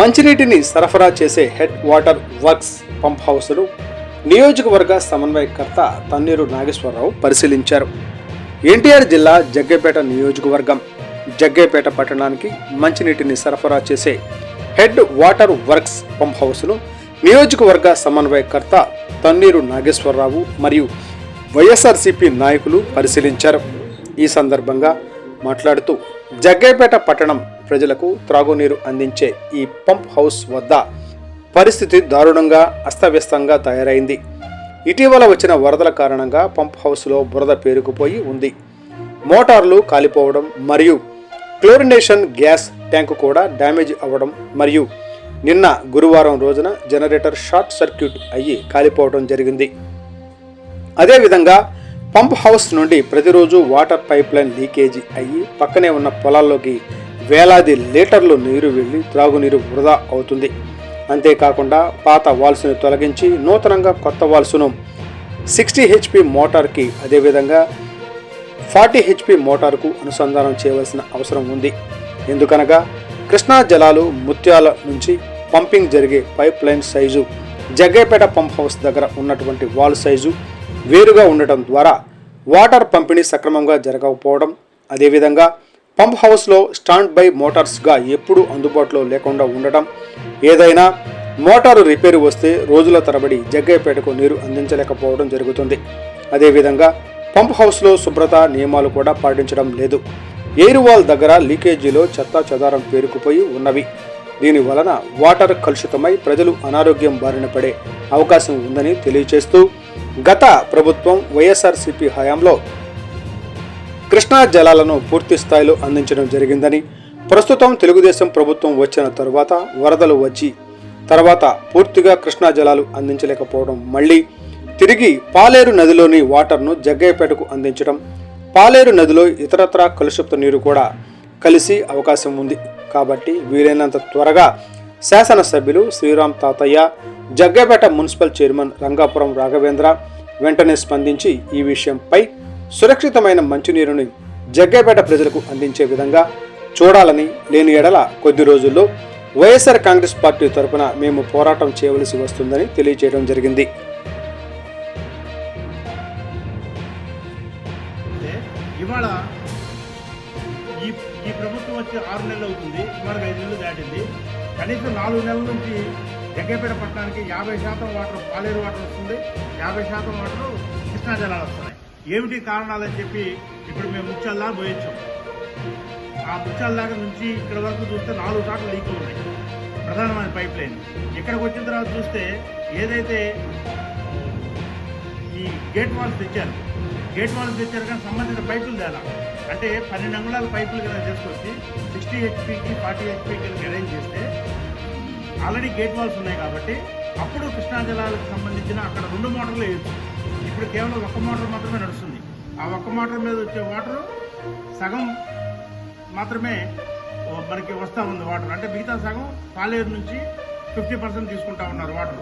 మంచినీటిని సరఫరా చేసే హెడ్ వాటర్ వర్క్స్ పంప్ హౌస్ను నియోజకవర్గ సమన్వయకర్త తన్నీరు నాగేశ్వరరావు పరిశీలించారు. ఎన్టీఆర్ జిల్లా జగ్గైపేట నియోజకవర్గం. జగ్గైపేట పట్టణానికి మంచినీటిని సరఫరా చేసే హెడ్ వాటర్ వర్క్స్ పంప్ హౌస్ను నియోజకవర్గ సమన్వయకర్త తన్నీరు నాగేశ్వరరావు మరియు వైఎస్ఆర్సీపీ నాయకులు పరిశీలించారు. ఈ సందర్భంగా మాట్లాడుతూ జగ్గైపేట పట్టణం ప్రజలకు త్రాగునీరు అందించే ఈ పంప్ హౌస్ వద్ద పరిస్థితి దారుణంగా అస్తవ్యస్తంగా తయారైంది. ఇటీవల వచ్చిన వరదల కారణంగా పంప్ హౌస్లో బురద పేరుకుపోయి ఉంది. మోటార్లు కాలిపోవడం మరియు క్లోరినేషన్ గ్యాస్ ట్యాంకు కూడా డ్యామేజ్ అవ్వడం మరియు నిన్న గురువారం రోజున జనరేటర్ షార్ట్ సర్క్యూట్ అయ్యి కాలిపోవడం జరిగింది. అదేవిధంగా పంప్ హౌస్ నుండి ప్రతిరోజు వాటర్ పైప్ లైన్ లీకేజీ అయ్యి పక్కనే ఉన్న పొలాల్లోకి వేలాది లీటర్లు నీరు వెళ్ళి త్రాగునీరు వృధా అవుతుంది. అంతేకాకుండా పాత వాల్స్ను తొలగించి నూతనంగా కొత్త వాల్స్ను సిక్స్టీ హెచ్పి మోటార్కి అదేవిధంగా ఫార్టీ హెచ్పి మోటార్కు అనుసంధానం చేయవలసిన అవసరం ఉంది. ఎందుకనగా కృష్ణా జలాలు ముత్యాల నుంచి పంపింగ్ జరిగే pipeline size Jaggepeta pump house దగ్గర ఉన్నటువంటి వాల్ సైజు వేరుగా ఉండటం ద్వారా వాటర్ పంపిణీ సక్రమంగా జరగకపోవడం అదేవిధంగా పంప్ హౌస్లో స్టాండ్ బై మోటార్స్గా ఎప్పుడూ అందుబాటులో లేకుండా ఉండటం. ఏదైనా మోటారు రిపేరు వస్తే రోజుల తరబడి జగ్గయ్యపేటకు నీరు అందించలేకపోవడం జరుగుతుంది. అదేవిధంగా పంప్ హౌస్లో శుభ్రత నియమాలు కూడా పాటించడం లేదు. ఎయిర్ వాల్ దగ్గర లీకేజీలో చెత్త చెదారం పేరుకుపోయి ఉన్నవి. దీని వలన వాటర్ కలుషితమై ప్రజలు అనారోగ్యం బారిన పడే అవకాశం ఉందని తెలియచేస్తూ గత ప్రభుత్వం వైఎస్ఆర్సీపీ హయాంలో కృష్ణా జలాలను పూర్తి స్థాయిలో అందించడం జరిగిందని ప్రస్తుతం తెలుగుదేశం ప్రభుత్వం వచ్చిన తర్వాత వరదలు వచ్చి తర్వాత పూర్తిగా కృష్ణా జలాలు అందించలేకపోవడం మళ్ళీ తిరిగి పాలేరు నదిలోని వాటర్ను జగ్గయ్యపేటకు అందించడం పాలేరు నదిలో ఇతరత్రా కలుషిత నీరు కూడా కలిసి అవకాశం ఉంది. కాబట్టి వీలైనంత త్వరగా శాసనసభ్యులు శ్రీరామ్ తాతయ్య జగ్గపేట మున్సిపల్ చైర్మన్ రంగాపురం రాఘవేంద్ర వెంటనే స్పందించి ఈ విషయంపై సురక్షితమైన మంచినీరుని జగ్గేపేట ప్రజలకు అందించే విధంగా చూడాలని లేని ఎడల కొద్ది రోజుల్లో వైఎస్ఆర్ కాంగ్రెస్ పార్టీ తరపున మేము పోరాటం చేయవలసి వస్తుందని తెలియజేయడం జరిగింది. ఇవాళ ఈ ఈ ప్రభుత్వం వచ్చి ఆరు నెలలు అవుతుంది ఇవాళ ఐదు నెలలు దాటింది. కనీసం నాలుగు నెలల నుంచి జగ్గపేట పట్టణానికి యాభై శాతం వాటర్ పాలేరు వాటర్ వస్తుంది యాభై శాతం వాటర్ కృష్ణా జలాలు వస్తున్నాయి. ఏమిటి కారణాలని చెప్పి ఇప్పుడు మేము ముచ్చల్లా పోయొచ్చాం. ఆ ముత్యాల దాకా నుంచి ఇక్కడ వరకు చూస్తే నాలుగు చోట్ల లీకులు ఉన్నాయి. ప్రధానమైన పైప్ లైన్ ఇక్కడికి వచ్చిన తర్వాత చూస్తే ఏదైతే ఈ గేట్ వాల్స్ తెచ్చారు గేట్ వాల్స్ తెచ్చారు కానీ సంబంధిత పైపులు తేలా అంటే పన్నెండు అంగుళాల పైపులు కనుక తీసుకొచ్చి సిక్స్టీ హెచ్పికి ఫార్టీ హెచ్పి కనుక అరేంజ్ చేస్తే ఆల్రెడీ గేట్ వాల్స్ ఉన్నాయి కాబట్టి అప్పుడు కృష్ణా జలాలకు సంబంధించిన అక్కడ రెండు మోటార్లు వేయచ్చు. ఇప్పుడు కేవలం ఒక్క మోటార్ మాత్రమే నడుస్తుంది. ఆ ఒక్క మోటార్ మీద వచ్చే వాటర్ సగం మాత్రమే మనకి వస్తూ ఉంది వాటర్. అంటే మిగతా సగం పాలేరు నుంచి ఫిఫ్టీ పర్సెంట్ తీసుకుంటా ఉన్నారు వాటర్.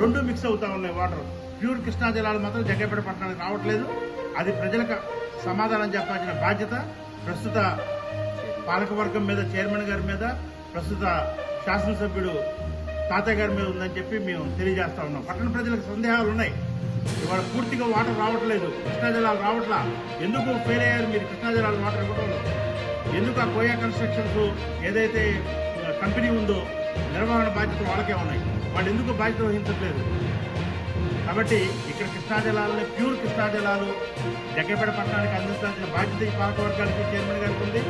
రెండు మిక్స్ అవుతూ ఉన్నాయి వాటర్. ప్యూర్ కృష్ణా జలాలు మాత్రం జగ్గపేట పట్టణానికి రావట్లేదు. అది ప్రజలకు సమాధానం చెప్పాల్సిన బాధ్యత ప్రస్తుత పాలకవర్గం మీద చైర్మన్ గారి మీద ప్రస్తుత శాసనసభ్యుడు తాతయ్య గారి మీద ఉందని చెప్పి మేము తెలియజేస్తా ఉన్నాం. పట్టణ ప్రజలకు సందేహాలు ఉన్నాయి. ఇవాళ పూర్తిగా వాటర్ రావట్లేదు. కృష్ణా జలాలు రావట్లా? ఎందుకు ఫెయిల్ అయ్యారు మీరు కృష్ణా జలాలు వాటర్ ఇవ్వడంలో? ఎందుకు ఆ కోయా కన్స్ట్రక్షన్స్ ఏదైతే కంపెనీ ఉందో నిర్వహణ బాధ్యత వాళ్ళకే ఉన్నాయి? వాళ్ళు ఎందుకు బాధ్యత వహించట్లేదు? కాబట్టి ఇక్కడ కృష్ణా జలాలని ప్యూర్ కృష్ణా జలాలు జగ్గపేట పట్టణానికి అందించాల్సిన బాధ్యత ఈ పాలక వర్గానికి చైర్మన్ గారికి ఉంది.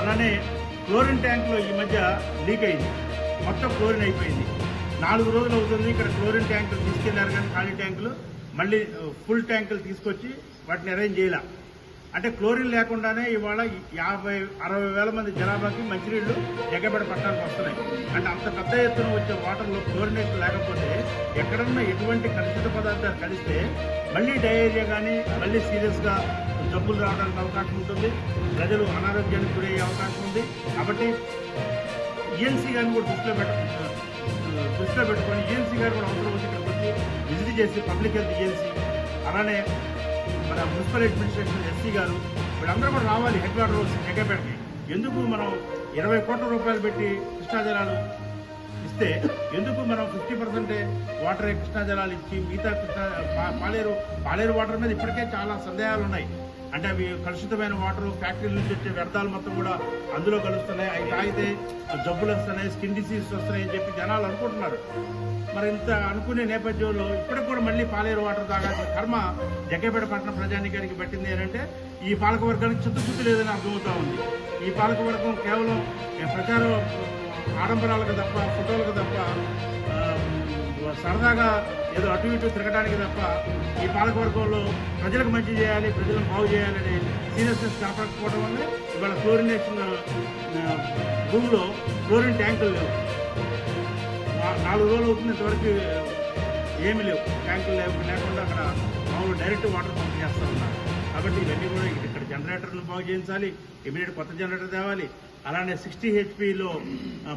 అలానే క్లోరిన్ ట్యాంకులో ఈ మధ్య లీక్ అయింది. మొత్తం క్లోరిన్ అయిపోయింది. నాలుగు రోజులు అవుతుంది ఇక్కడ క్లోరిన్ ట్యాంకులు తీసుకెళ్ళారు కానీ ఖాళీ ట్యాంకులు. మళ్ళీ ఫుల్ ట్యాంకులు తీసుకొచ్చి వాటిని అరేంజ్ చేయాల. అంటే క్లోరిన్ లేకుండానే ఇవాళ యాభై అరవై వేల మంది జనాభాకి మంచినీళ్ళు ఎగబెడ పట్టడానికి వస్తున్నాయి. అంటే అంత పెద్ద ఎత్తున వచ్చే వాటర్లో క్లోరినేషన్ లేకపోతే ఎక్కడన్నా ఎటువంటి కలుషిత పదార్థాలు కలిస్తే మళ్ళీ డయేరియా కానీ మళ్ళీ సీరియస్గా జబ్బులు రావడానికి అవకాశం ఉంటుంది. ప్రజలు అనారోగ్యానికి గురయ్యే అవకాశం ఉంది. కాబట్టి ఈఎన్సీ గారిని కూడా దృష్టిలో పెట్ట దృష్టిలో పెట్టుకొని ఈఎన్సీ గారు కూడా అవసరం వచ్చి ఇక్కడికి విజిట్ చేసి పబ్లిక్ హెల్త్ ఏజెన్సీ అలానే మన మున్సిపల్ అడ్మినిస్ట్రేషన్ ఎస్సీ గారు వీళ్ళందరూ కూడా రావాలి హెడ్ వాటర్ వర్క్స్ జగ్గపేటకి ఎందుకు మనం ఇరవై కోట్ల రూపాయలు పెట్టి కృష్ణా జలాలు ఇస్తే ఎందుకు మనం ఫిఫ్టీ పర్సెంటే వాటర్ కృష్ణా జలాలు ఇచ్చి మిగతా కృష్ణా పాలేరు పాలేరు వాటర్ మీద ఇప్పటికే చాలా సందేహాలు ఉన్నాయి. అంటే అవి కలుషితమైన వాటర్ ఫ్యాక్టరీల నుంచి వచ్చే వ్యర్థాలు మొత్తం కూడా అందులో కలుస్తున్నాయి. అవి తాగితే జబ్బులు వస్తున్నాయి స్కిన్ డిసీజ్ వస్తున్నాయి అని చెప్పి జనాలు అనుకుంటున్నారు. మరి ఇంత అనుకునే నేపథ్యంలో ఇప్పటికి కూడా మళ్ళీ పాలేరు వాటర్ తాగాల్సిన కర్మ జగ్గపేట పట్టణ ప్రజానికానికి పట్టింది ఏంటంటే ఈ పాలకవర్గానికి చిత్తశుద్ధి లేదని అర్థమవుతా ఉంది. ఈ పాలకవర్గం కేవలం ప్రచారం ఆడంబరాలకు తప్ప ఫోటోలకు తప్ప సరదాగా ఏదో అటు ఇటు తిరగడానికి తప్ప ఈ పాలకవర్గంలో ప్రజలకు మంచి చేయాలి ప్రజలను బాగు చేయాలనే సీరియస్నెస్ కాపాడకపోవడం వల్ల ఇవాళ క్లోరినేషన్ భూమిలో క్లోరిన్ ట్యాంకులు లేవు. నాలుగు రోజులు అవుతుంది ఇంతవరకు ఏమి లేవు. ట్యాంకులు లేవు లేకుండా అక్కడ మామూలు డైరెక్ట్ వాటర్ పంప్ చేస్తూ ఉన్నారు. కాబట్టి ఇవన్నీ కూడా ఇక్కడ జనరేటర్లు బాగు చేయించాలి ఇమీడియట్ కొత్త జనరేటర్ తేవాలి. అలానే సిక్స్టీ హెచ్పిలో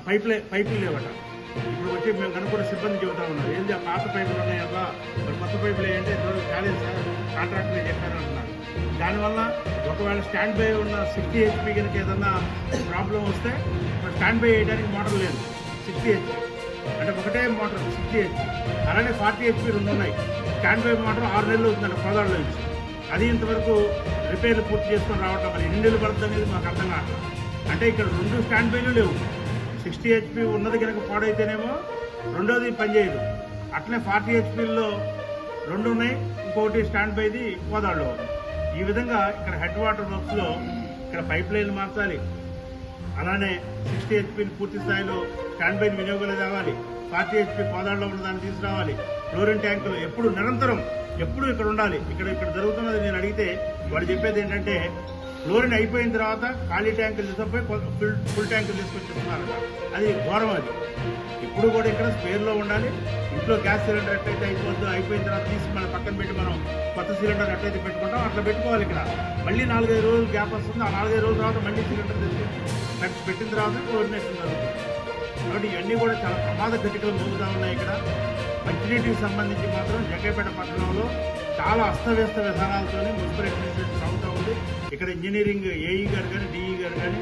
పైప్ పైపులు లేవట. ఇప్పుడు వచ్చి మేము కనుక్కున్న సిబ్బంది చెబుతా ఉన్నారు. ఏంది ఆ పాత పైపులు ఉన్నాయబ్బా మరి కొత్త పైపులు ఏంటంటే ఇంతవరకు కాలేదు సార్ కాంట్రాక్టర్ చెప్పారు అంటున్నారు. దానివల్ల ఒకవేళ స్టాండ్ బై ఉన్న సిక్స్టీ హెచ్పి కనుక ఏదన్నా ప్రాబ్లం వస్తే స్టాండ్ బై వేయడానికి మోటార్ లేదు. సిక్స్టీ హెచ్పి అంటే ఒకటే మోటార్ సిక్స్టీ హెచ్పి అలానే ఫార్టీ హెచ్పి రెండు ఉన్నాయి. స్టాండ్ బై మోటార్ ఆరు నెలలు అవుతుందండి కోదాడులో నుంచి అది ఇంతవరకు రిపేర్లు పూర్తి చేసుకొని రావటం మరి ఎన్ని నెలలు పడుతుంది అనేది మాకు అర్థం కావట్లేదు. అంటే ఇక్కడ రెండు స్టాండ్ బైలు లేవు. సిక్స్టీ హెచ్పి ఉన్నది కనుక పాడైతేనేమో రెండోది పనిచేయదు. అట్లనే ఫార్టీ హెచ్పిల్లో రెండు ఉన్నాయి ఇంకొకటి స్టాండ్ బైది కోదాడులో ఈ విధంగా ఇక్కడ హెడ్ వాటర్ వర్క్స్లో ఇక్కడ పైప్ లైన్లు మార్చాలి. అలానే సిక్స్టీ హెచ్పిని పూర్తి స్థాయిలో స్టాండ్ బై వినియోగంలో తేవాలి. ఫార్టీ హెచ్పి పోదాడులో ఉన్న దాన్ని తీసుకురావాలి. క్లోరిన్ ట్యాంకులు ఎప్పుడు నిరంతరం ఎప్పుడు ఇక్కడ ఉండాలి. ఇక్కడ ఇక్కడ జరుగుతున్నది నేను అడిగితే వాడు చెప్పేది ఏంటంటే క్లోరిన్ అయిపోయిన తర్వాత ఖాళీ ట్యాంకులు తీసుకుపోయి ఫుల్ ఫుల్ ట్యాంకులు తీసుకొచ్చిస్తున్నారట అది ఘోరం అది. ఇప్పుడు కూడా ఇక్కడ స్పేర్లో ఉండాలి. ఇంట్లో గ్యాస్ సిలిండర్ ఎట్లయితే అయిపోద్దు అయిపోయిన తర్వాత తీసి మన పక్కన పెట్టి మనం కొత్త సిలిండర్ ఎట్లయితే పెట్టుకుంటాం అట్లా పెట్టుకోవాలి ఇక్కడ. మళ్ళీ నాలుగైదు రోజులు గ్యాప్ వస్తుంది. ఆ నాలుగైదు రోజుల తర్వాత మళ్ళీ సిలిండర్ తెచ్చి పెట్టిన తర్వాత కోఆర్డినేషన్ జరుగుతుంది కాబట్టి ఇవన్నీ కూడా చాలా ప్రమాద ఘటికలు మోగుతూ ఉన్నాయి ఇక్కడ. మంచినీటికి సంబంధించి మాత్రం జగ్గైపేట పట్టణంలో చాలా అస్తవ్యస్త విధానాలతో మున్సిపల్ అడ్మినిస్ట్రేషన్ సాగుతూ ఉంది. ఇక్కడ ఇంజనీరింగ్ ఏఈ గారు కానీ డిఈ గారు కానీ